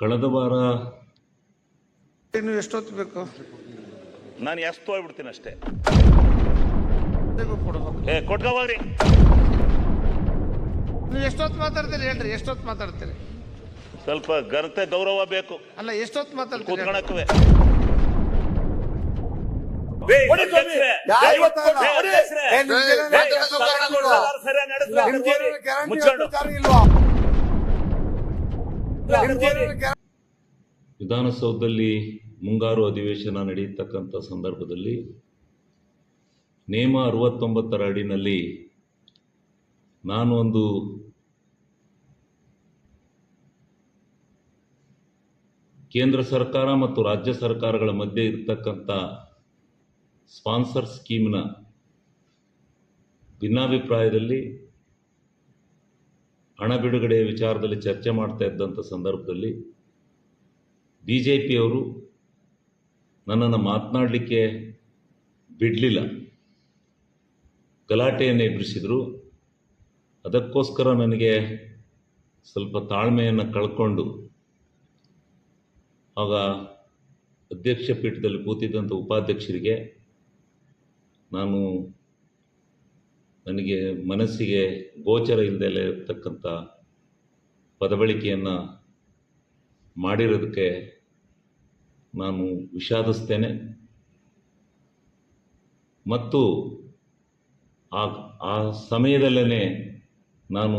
ಕಳೆದ ವಾರ ಇನ್ನು ಎಷ್ಟೊತ್ತು ಬೇಕು? ನಾನು ಎಷ್ಟು ಹೋಗ್ಬಿಡ್ತೀನಿ ಅಷ್ಟೇ. ಏ ಕೊಟ್ಕೋಗ್ರಿ ನೀವು ಎಷ್ಟೊತ್ತು ಮಾತಾಡ್ತೀರಿ ಹೇಳ್ರಿ ಎಷ್ಟೊತ್ತು ಮಾತಾಡ್ತೀರಿ? ಸ್ವಲ್ಪ ಘನತೆ ಗೌರವ ಬೇಕು. ಅಲ್ಲ ಎಷ್ಟೊತ್ತು ಮಾತಾಡ್ತೀರಿ? ಕೂತ್ಕೊಳಕ್ಕುವೆ. ವಿಧಾನಸೌಧದಲ್ಲಿ ಮುಂಗಾರು ಅಧಿವೇಶನ ನಡೆಯತಕ್ಕಂಥ ಸಂದರ್ಭದಲ್ಲಿ ನೇಮ ಅರವತ್ತೊಂಬತ್ತರ ಅಡಿನಲ್ಲಿ ನಾನು ಒಂದು ಕೇಂದ್ರ ಸರ್ಕಾರ ಮತ್ತು ರಾಜ್ಯ ಸರ್ಕಾರಗಳ ಮಧ್ಯೆ ಇರತಕ್ಕಂಥ ಸ್ಪಾನ್ಸರ್ ಸ್ಕೀಮ್ನ ಭಿನ್ನಾಭಿಪ್ರಾಯದಲ್ಲಿ ಹಣ ಬಿಡುಗಡೆ ವಿಚಾರದಲ್ಲಿ ಚರ್ಚೆ ಮಾಡ್ತಾ ಇದ್ದಂಥ ಸಂದರ್ಭದಲ್ಲಿ ಬಿ ಜೆ ಪಿಯವರು ನನ್ನನ್ನು ಮಾತನಾಡಲಿಕ್ಕೆ ಬಿಡಲಿಲ್ಲ. ಗಲಾಟೆಯನ್ನು ಎದುರಿಸಿದರು. ಅದಕ್ಕೋಸ್ಕರ ನನಗೆ ಸ್ವಲ್ಪ ತಾಳ್ಮೆಯನ್ನು ಕಳ್ಕೊಂಡು ಆಗ ಅಧ್ಯಕ್ಷ ಪೀಠದಲ್ಲಿ ಕೂತಿದ್ದಂಥ ಉಪಾಧ್ಯಕ್ಷರಿಗೆ ನಾನು ನನಗೆ ಮನಸ್ಸಿಗೆ ಗೋಚರ ಇಲ್ಲದೆಲ್ಲ ಇರತಕ್ಕಂಥ ಪದಬಳಿಕೆಯನ್ನು ಮಾಡಿರೋದಕ್ಕೆ ನಾನು ವಿಷಾದಿಸ್ತೇನೆ. ಮತ್ತು ಆ ಆ ಸಮಯದಲ್ಲೇ ನಾನು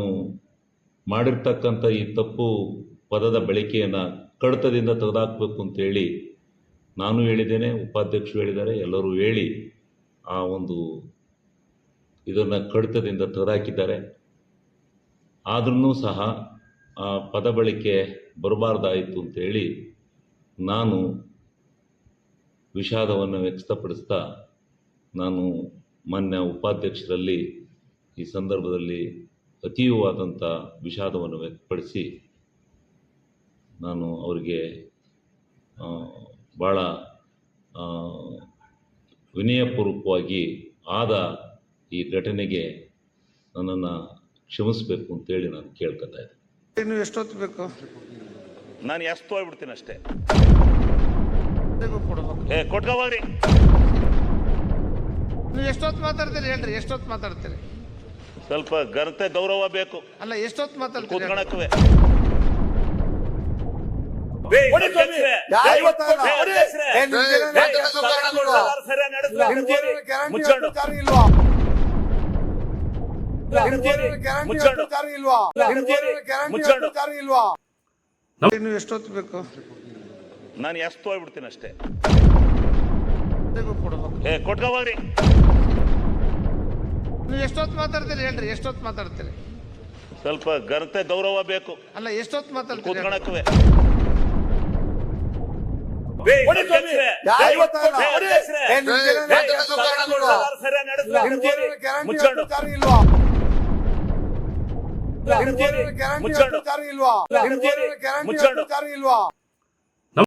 ಮಾಡಿರ್ತಕ್ಕಂಥ ಈ ತಪ್ಪು ಪದದ ಬಳಕೆಯನ್ನು ಕಡತದಿಂದ ತೆಗೆದುಹಾಕಬೇಕು ಅಂತೇಳಿ ನಾನು ಹೇಳಿದ್ದೇನೆ, ಉಪಾಧ್ಯಕ್ಷರು ಹೇಳಿದ್ದಾರೆ, ಎಲ್ಲರೂ ಹೇಳಿ ಆ ಒಂದು ಇದನ್ನು ಕಡಿತದಿಂದ ತೆಗೆದಾಕಿದ್ದಾರೆ ಆದ್ರೂ ಸಹ ಆ ಪದ ಬಳಕೆ ಬರಬಾರ್ದಾಯಿತು ಅಂತೇಳಿ ನಾನು ವಿಷಾದವನ್ನು ವ್ಯಕ್ತಪಡಿಸ್ತಾ ನಾನು ಮಾನ್ಯ ಉಪಾಧ್ಯಕ್ಷರಲ್ಲಿ ಈ ಸಂದರ್ಭದಲ್ಲಿ ಅತೀವವಾದಂಥ ವಿಷಾದವನ್ನು ವ್ಯಕ್ತಪಡಿಸಿ ನಾನು ಅವರಿಗೆ ಭಾಳ ವಿನಯಪೂರ್ವಕವಾಗಿ ಆದ ಈ ಘಟನೆಗೆ ನನ್ನನ್ನು ಕ್ಷಮಿಸಬೇಕು ಅಂತೇಳಿ ನಾನು ಕೇಳ್ಕೊತಾ ಇದ್ದೆ. ನೀವು ಎಷ್ಟೊತ್ತು ಬೇಕು? ನಾನು ಎಷ್ಟು ಹೋಗ್ಬಿಡ್ತೀನಿ ಅಷ್ಟೇ. ಏ ಕೊಟ್ಕೋಗ್ರಿ ನೀವು ಎಷ್ಟೊತ್ತು ಮಾತಾಡ್ತೀರಿ ಹೇಳ್ರಿ ಎಷ್ಟೊತ್ತು ಮಾತಾಡ್ತೀರಿ? ಸ್ವಲ್ಪ ಘನತೆ ಗೌರವ ಬೇಕು. ಅಲ್ಲ ಎಷ್ಟೊತ್ತು ಮಾತಾಡ್ತೀರಿ ಸರಿಯಾಗಿ ಮುಚ್ಚೋಣ ನೀವು ಎಷ್ಟೊತ್ತು ಬೇಕು ನಾನು ಎಷ್ಟು ಹೋಗ್ಬಿಡ್ತೀನಿ ಅಷ್ಟೇ ಏ ಕೊಟ್ಕೋಗ್ರಿ ನೀವು ಎಷ್ಟೊತ್ತು ಮಾತಾಡ್ತೀರಿ ಹೇಳ್ರಿ ಎಷ್ಟೊತ್ತು ಮಾತಾಡ್ತೀರಿ ಸ್ವಲ್ಪ ಘನತೆ ಗೌರವ ಬೇಕು ಅಲ್ಲ ಎಷ್ಟೊತ್ತು ಮಾತಾಡ್ತೀರಿ ಹೇಳ್ರಿ? ಕೂತ್ಕೊಳಕ್ಕುವೆ ಇಲ್ವಾ? ಮುಚ್ಚೋಣ ಮುಚ್ಚೋಣ